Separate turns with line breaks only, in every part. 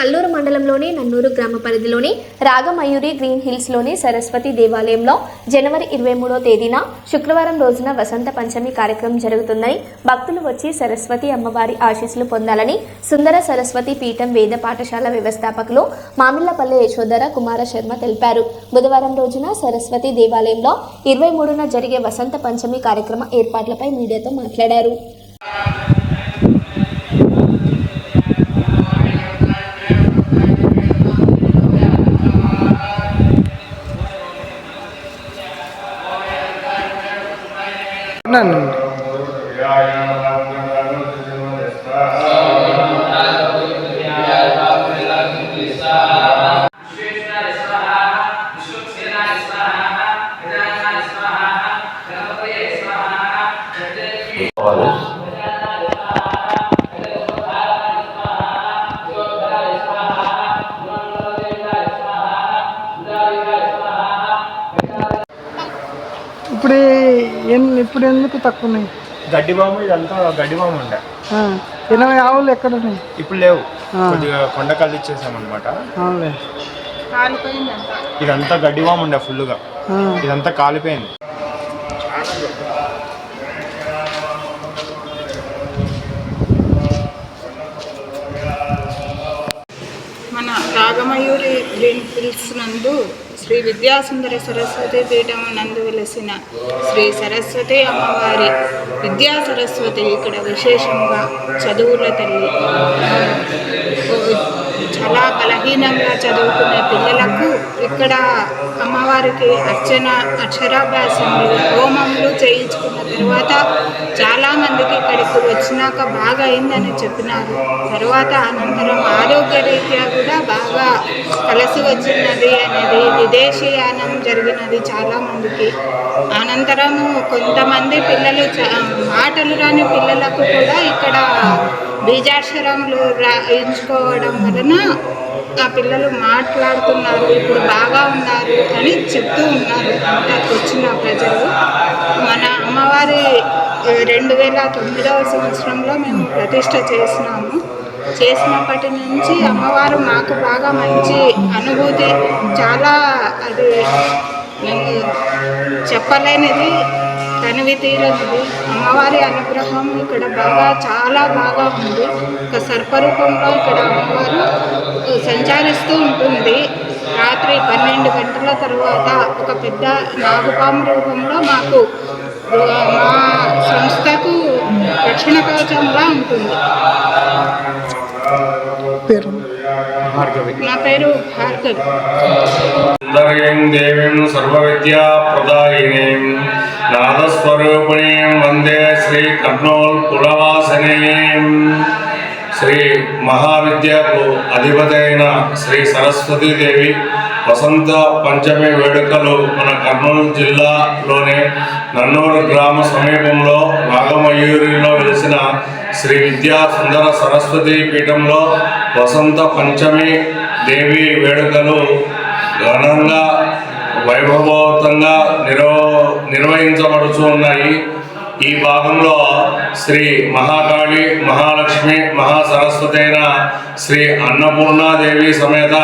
కల్లూరు మండలంలోని నన్నూరు గ్రామ పరిధిలోని రాగమయూరి గ్రీన్ హిల్స్లోని సరస్వతి దేవాలయంలో జనవరి ఇరవై మూడో తేదీన శుక్రవారం రోజున వసంత పంచమి కార్యక్రమం జరుగుతుందని భక్తులు వచ్చి సరస్వతి అమ్మవారి ఆశీస్సులు పొందాలని సుందర సరస్వతి పీఠం వేద పాఠశాల వ్యవస్థాపకులు మామిళ్ళపల్లె యశోధర కుమార శర్మ తెలిపారు. బుధవారం రోజున సరస్వతి దేవాలయంలో ఇరవై మూడున జరిగే వసంత పంచమి కార్యక్రమ ఏర్పాట్లపై మీడియాతో మాట్లాడారు.
না না ఇప్పుడు ఇప్పుడు ఎందుకు తక్కువ ఉన్నాయి
గడ్డి బాము ఇదంతా గడ్డి బాము ఉండే.
ఎనభై ఆవులు ఎక్కడ ఉన్నాయి
ఇప్పుడు లేవు. కొద్దిగా కొండ కళ్ళు ఇచ్చేసామన్నమాట.
అవునులే.
ఇదంతా గడ్డి బాము ఉండే ఫుల్గా ఇదంతా కాలిపోయింది.
మన రాగమయూరి గ్రీన్ హిల్స్ నందు శ్రీ విద్యాసుందర సరస్వతి పీఠం నందు వెలసిన శ్రీ సరస్వతి అమ్మవారి విద్యా సరస్వతి ఇక్కడ విశేషంగా చదువుల తల్లి. చాలా బలహీనంగా చదువుకునే పిల్లలకు ఇక్కడ అమ్మవారికి అర్చన అక్షరాభ్యాసములు హోమములు చేయించుకున్న తర్వాత ఇప్పుడు ఇక్కడికి వచ్చినాక బాగా అయిందని చెప్పినారు. తర్వాత అనంతరం ఆరోగ్య రీత్యా కూడా బాగా కలిసి వచ్చినది అనేది విదేశీయానం జరిగినది చాలామందికి అనంతరము కొంతమంది పిల్లలు మాటలు రాని పిల్లలకు కూడా ఇక్కడ బీజాక్షరములు రాయించుకోవడం వలన ఆ పిల్లలు మాట్లాడుతున్నారు ఇప్పుడు బాగా ఉన్నారు అని చెప్తూ ఉన్నారు. అంటే వచ్చిన ప్రజలు. రెండు వేల తొమ్మిదవ సంవత్సరంలో మేము ప్రతిష్ట చేసినాము. చేసినప్పటి నుంచి అమ్మవారు మాకు బాగా మంచి అనుభూతి చాలా అది మేము చెప్పలేనిది తనివి తీరనిది. అమ్మవారి అనుగ్రహం ఇక్కడ బాగా చాలా బాగా ఉంది. ఒక సర్పరూపంలో ఇక్కడ అమ్మవారు సంచరిస్తూ ఉంటుంది. రాత్రి పన్నెండు గంటల తర్వాత ఒక పెద్ద నాగుపాము రూపంలో మాకు మా సంస్థకు రక్షణ కవచంగా ఉంటుంది.
పేరు?
భార్గవి.
నా పేరు భార్గవి.
సుందరీం దేవీం సర్వవిద్యాప్రదాయినీం నాదస్వరూపిణీం వందే శ్రీ కర్నూల్పురవాసినీం శ్రీ మహావిద్యకు అధిపతైన శ్రీ సరస్వతీదేవి వసంత పంచమి వేడుకలు మన కర్నూలు జిల్లాలోని నన్నూరు గ్రామ సమీపంలో నాగమయూరిలో వెలిసిన శ్రీ విద్యా సుందర సరస్వతి పీఠంలో వసంత పంచమి దేవి వేడుకలు ఘనంగా వైభవోతంగా నిర్వ నిర్వహించబడుతూ ఉన్నాయి. ఈ భాగంలో శ్రీ మహాకాళి మహాలక్ష్మి మహాసరస్వతైన శ్రీ అన్నపూర్ణాదేవి సమేత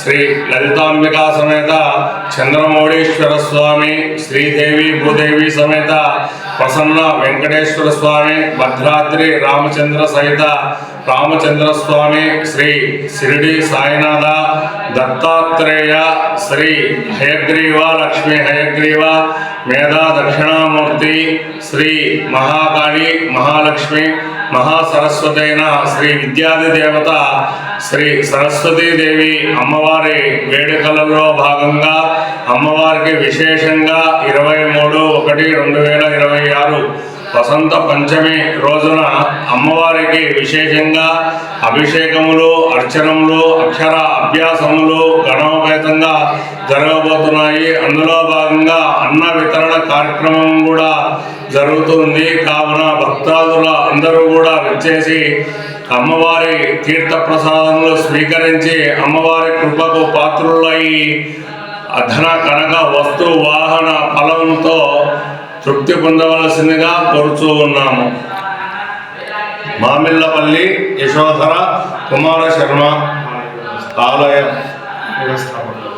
శ్రీ లలితాంబికా సమేత చంద్రమౌళీశ్వర స్వామి శ్రీదేవి భూదేవి సమేత ప్రసన్న వెంకటేశ్వర స్వామి భద్రాద్రి రామచంద్ర సహిత రామచంద్ర స్వామి శ్రీ శిరిడి సాయినాథ దత్తాత్రేయ శ్రీ హయగ్రీవ లక్ష్మీ హయగ్రీవ మేధా దక్షిణామూర్తి శ్రీ మహాకాళి మహాలక్ష్మి మహాసరస్వతైన శ్రీ విద్యాది దేవత శ్రీ సరస్వతీదేవి అమ్మవారి వేడుకలలో భాగంగా అమ్మవారికి విశేషంగా ఇరవై మూడు ఒకటి రెండు వేల ఇరవై ఆరు వసంత పంచమి రోజున అమ్మవారికి విశేషంగా అభిషేకములు అర్చనములు అక్షర అభ్యాసములు గణోపేతంగా జరగబోతున్నాయి. అందులో భాగంగా అన్న వితరణ కార్యక్రమం కూడా జరుగుతుంది. కావున భక్తాదుల అందరూ కూడా వచ్చేసి అమ్మవారి తీర్థ ప్రసాదములు స్వీకరించి అమ్మవారి కృపకు పాత్రులై అధన కనక వస్తు వాహన ఫలంతో తృప్తి పొందవలసిందిగా కోరుచూ ఉన్నాము. మామిళ్ళపల్లి యశోధర కుమార శర్మ ఆలయ వ్యవస్థాపకులు.